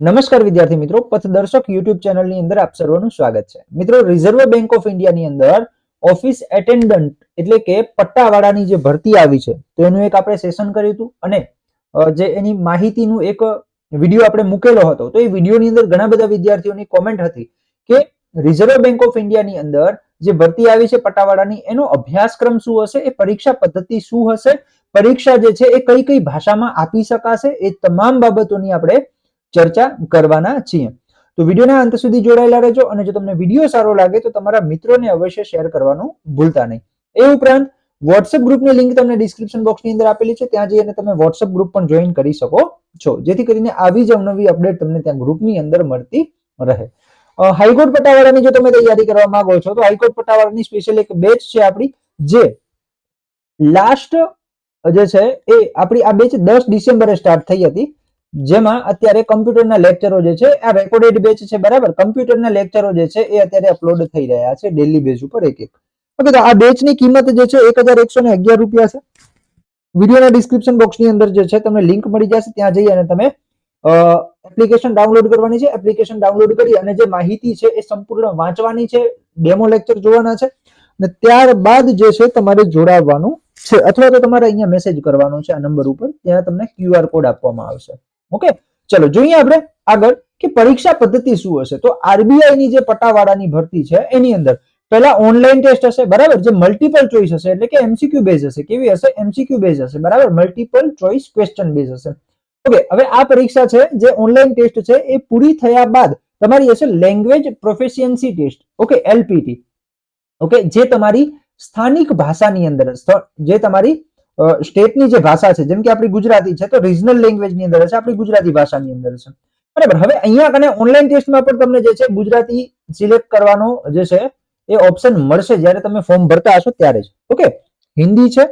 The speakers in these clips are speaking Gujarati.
નમસ્કાર વિદ્યાર્થી મિત્રો, પથદર્શક યુટ્યુબ ચેનલની અંદર આપ સર્વનું સ્વાગત છે. મિત્રો રિઝર્વ બેંક ઓફ ઇન્ડિયાની અંદર ઓફિસ એટેન્ડન્ટ એટલે કે પટ્ટાવાળાની જે ભરતી આવી છે, તો એનું એક આપણે સેશન કર્યું હતું અને જે એની માહિતીનું એક વીડિયો આપણે મૂકેલો હતો, તો એ વિડીયોની અંદર ઘણા બધા વિદ્યાર્થીઓની કોમેન્ટ હતી કે રિઝર્વ બેંક ઓફ ઇન્ડિયાની અંદર જે ભરતી આવી છે પટ્ટાવાળાની, એનો અભ્યાસક્રમ શું હશે, એ પરીક્ષા પદ્ધતિ શું હશે, પરીક્ષા જે છે એ કઈ કઈ ભાષામાં આપી શકાશે, એ તમામ બાબતોની આપણે ચર્ચા કરવાના છીએ. તો વિડીયોના અંત સુધી જોડાયેલા રહેજો અને જો તમને વીડિયો સારો લાગે તો તમારા મિત્રોને અવશ્ય શેર કરવાનું ભૂલતા નહીં. એ ઉપરાંત વોટ્સએપ ગ્રુપની લિંક તમને ડિસ્ક્રિપ્શન બોક્સની અંદર આપેલી છે. ત્યાં જઈને તમે વોટ્સએપ ગ્રુપ પણ જોઈન કરી શકો છો. જેથી કરીને આવી જ અવનવી અપડેટ તમને ત્યાં ગ્રુપની અંદર મળતી રહે. હાઈકોર્ટ પટાવાળાની જો તમે તૈયારી કરવા માંગો છો તો હાઈકોર્ટ પટાવાળાની સ્પેશિયલ એક બેચ છે આપણી, જે લાસ્ટ જે છે એ આપણી આ બેચ દસ ડિસેમ્બરે સ્ટાર્ટ થઈ હતી. જેમાં અત્યારે કમ્પ્યુટરના લેક્ચરો જે છે, આ રેકોર્ડેડ બેચ છે, બરાબર? કમ્પ્યુટરના લેક્ચરો જે છે, એ અત્યારે અપલોડ થઈ રહ્યા છે ડેલી બેઝ ઉપર એક એક. ઓકે, તો આ બેચની કિંમત જે છે એક હજાર એકસો ને અગિયાર રૂપિયા છે. વિડીયોના ડિસ્ક્રિપ્શન બોક્સની અંદર જે છે, તમને લિંક મળી જશે, ત્યાં જઈ અને તમે એપ્લિકેશન ડાઉનલોડ કરવાની છે. એપ્લિકેશન ડાઉનલોડ કરી અને જે માહિતી છે, એ સંપૂર્ણ વાંચવાની છે ડેમો લેક્ચર જોવાના છે. અને ત્યારબાદ જે છે, તમારે જોડાવવાનું છે. અથવા તો તમારે અહીંયા મેસેજ કરવાનો છે આ નંબર ઉપર, ત્યાં તમને ક્યુઆર કોડ આપવામાં આવશે. ઓકે? ચલો, જોઈએ આપણે આગળ કે પરીક્ષા પદ્ધતિ શું હશે. તો આરબીઆઈ ની જે પટ્ટાવાળાની ભરતી છે, એની અંદર પહેલા ઓનલાઈન ટેસ્ટ હશે, બરાબર? જે મલ્ટીપલ ચોઇસ હશે, એટલે કે એમસીક્યુ બેઝ હશે. કેવી હશે? એમસીક્યુ બેઝ હશે, બરાબર? મલ્ટીપલ ચોઇસ ક્વેશ્ચન બેઝ હશે. ઓકે, હવે આ પરીક્ષા છે, જે ઓનલાઈન ટેસ્ટ છે, એ પૂરી થયા બાદ તમારી હશે language proficiency test okay LPT okay, જે તમારી સ્થાનિક ભાષાની અંદર જે તમારી સ્ટેટની જે ભાષા છે, જેમ કે આપણી ગુજરાતી છે, તો રિજનલ લેંગ્વેજની અંદર છે, આપણી ગુજરાતી ભાષાની અંદર છે. બરાબર, હવે અહીંયા કને ઓનલાઈન ટેસ્ટમાં પણ તમને જે છે, ગુજરાતી સિલેક્ટ કરવાનો જે છે, એ ઓપ્શન મળશે જ્યારે તમે ફોર્મ ભરતા હશો ત્યારે જ. ઓકે હિન્દી છે,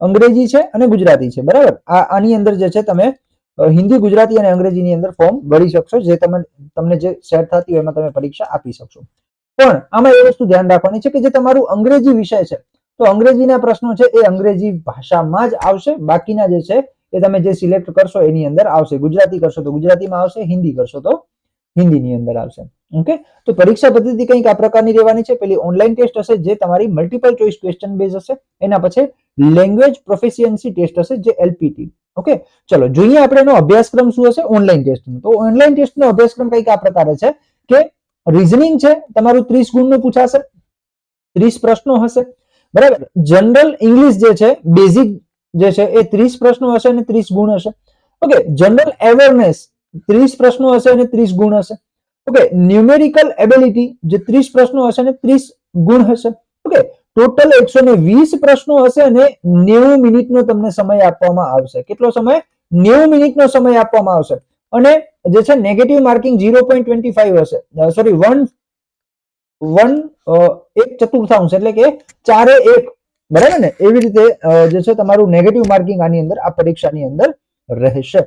અંગ્રેજી છે અને ગુજરાતી છે. બરાબર? આ, આની અંદર જે છે, તમે હિન્દી, ગુજરાતી અને અંગ્રેજીની અંદર ફોર્મ ભરી શકશો, જે તમે, તમને જે સેટ થતી હોય એમાં તમે પરીક્ષા આપી શકશો. પણ આમાં એ વસ્તુ ધ્યાન રાખવાની છે કે જે તમારું અંગ્રેજી વિષય છે તો અંગ્રેજીના પ્રશ્નો છે, એ અંગ્રેજી ભાષામાં જ આવશે. બાકીના જે છે, એ તમે જે સિલેક્ટ કરશો એની અંદર આવશે. ગુજરાતી કરશો તો ગુજરાતીમાં આવશે, હિન્દી કરશો તો હિન્દીની અંદર આવશે. ઓકે? તો પરીક્ષા પદ્ધતિ કંઈક આ પ્રકારની રહેવાની છે? પેલી ઓનલાઈન ટેસ્ટ હશે, જે તમારી મલ્ટિપલ ચોઇસ ક્વેશ્ચન બેઝ હશે. એના પછી લેંગ્વેજ પ્રોફિશિયન્સી ટેસ્ટ હશે, જે એલપીટી ઓકે? ચલો, જોઈએ આપણે એનો અભ્યાસક્રમ શું હશે? ઓનલાઈન ટેસ્ટનો તો ઓનલાઈન ટેસ્ટનો અભ્યાસક્રમ કંઈક આ પ્રકારે છે કે રીઝનિંગ છે, તમારું ત્રીસ ગુણનું પૂછાશે. ત્રીસ પ્રશ્નો હશે. બરાબર? જનરલ ઇંગ્લિશ જે છે બેઝિક જે છે, એ ત્રીસ પ્રશ્નો હશે અને ત્રીસ ગુણ હશે. ઓકે જનરલ અવેરનેસ ત્રીસ પ્રશ્નો હશે અને ત્રીસ ગુણ હશે. ઓકે ન્યુમેરિકલ એબિલિટી જે ત્રીસ પ્રશ્નો હશે અને ત્રીસ ગુણ હશે. ઓકે ટોટલ એકસો ને વીસ પ્રશ્નો હશે અને નેવું મિનિટનો તમને સમય આપવામાં આવશે. કેટલો સમય? નેવું મિનિટનો સમય આપવામાં આવશે. અને જે છે negative marking zero point twenty five હશે. સોરી વન વન એક ચતુર્થાંશ એટલે કે ચારે એક. બરાબર ને? એવી રીતે જે છે તમારું નેગેટિવ માર્કિંગ આની અંદર, આ પરીક્ષાની અંદર રહેશે.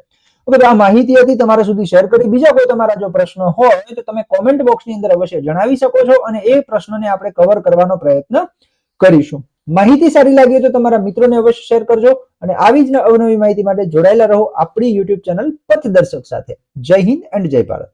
ઓકે, તો આ માહિતી હતી તમારા સુધી શેર કરી. બીજા કોઈ તમારા જો પ્રશ્ન હોય, તો તમે કોમેન્ટ બોક્સની અંદર અવશ્ય જણાવી શકો છો અને એ પ્રશ્નને આપણે કવર કરવાનો પ્રયત્ન કરીશું. માહિતી સારી લાગી તો તમારા મિત્રોને અવશ્ય શેર કરજો અને આવી જ અવનવી માહિતી માટે જોડાયેલા રહો આપણી યુટ્યુબ ચેનલ પથદર્શક સાથે. જય હિન્દ એન્ડ જય ભારત.